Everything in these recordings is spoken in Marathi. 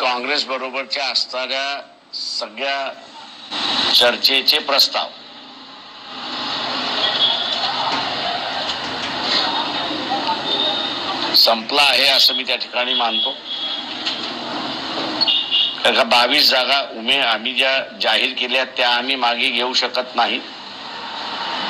काँग्रेस बरोबरच्या असणाऱ्या सगळ्या चर्चेचे प्रस्ताव. संपला आहे असं मी त्या ठिकाणी मानतो. का बावीस जागा उमे आम्ही ज्या जाहीर केल्या त्या आम्ही मागे घेऊ शकत नाही.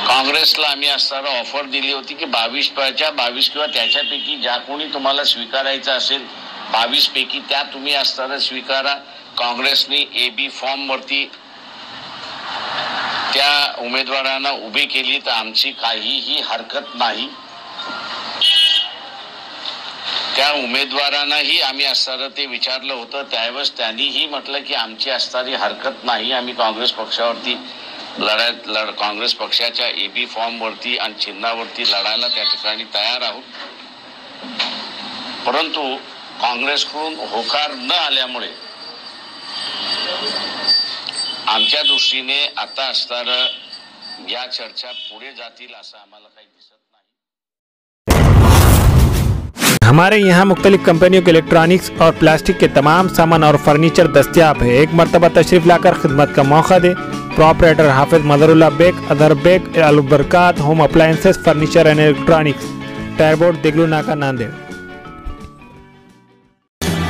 काँग्रेसला आम्ही असताना ऑफर दिली होती की बावीसच्या बावीस किंवा त्याच्यापैकी ज्या कोणी तुम्हाला स्वीकारायचं असेल बावीस पैकी त्या तुम्ही असताना स्वीकारा. काँग्रेसनी ए बी फॉर्म वरती त्या उमेदवारांना उभी केली तर आमची काहीही हरकत नाही. त्या उमेदवारांनाही आम्ही असताना ते विचारलं होतं. त्यावेळेस त्यांनीही म्हटलं की आमची असणारी हरकत नाही. आम्ही काँग्रेस पक्षावरती लढायत लढ काँग्रेस पक्षाच्या ए बी फॉर्मवरती आणि चिन्हावरती लढायला त्या ठिकाणी तयार आहोत. परंतु काँग्रेसकडून होकार न आल्यामुळे आमच्या दृष्टीने आता असणारं या चर्चा पुढे जातील असं आम्हाला काही दिसत नाही. हमारे यहाँ मुख्तलिफ़ कंपनियों के इलेक्ट्रॉनिक्स और प्लास्टिक के तमाम सामान और फर्नीचर दस्तियाब है। एक मरतबा तशरीफ़ लाकर खिदमत का मौका दे। Proprietor Hafiz मदरुल्ला Baig, other Baig Albarkat home appliances furniture and electronics tyre board Deglur नाका Nanded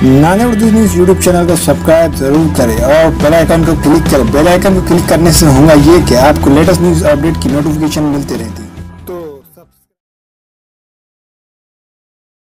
Nanded news YouTube channel को सब्सक्राइब जरूर करें और बेल आइकन को क्लिक करें। बेल आइकन को क्लिक करने से होगा ये कि आपको लेटेस्ट न्यूज अपडेट की नोटिफिकेशन मिलती रहे।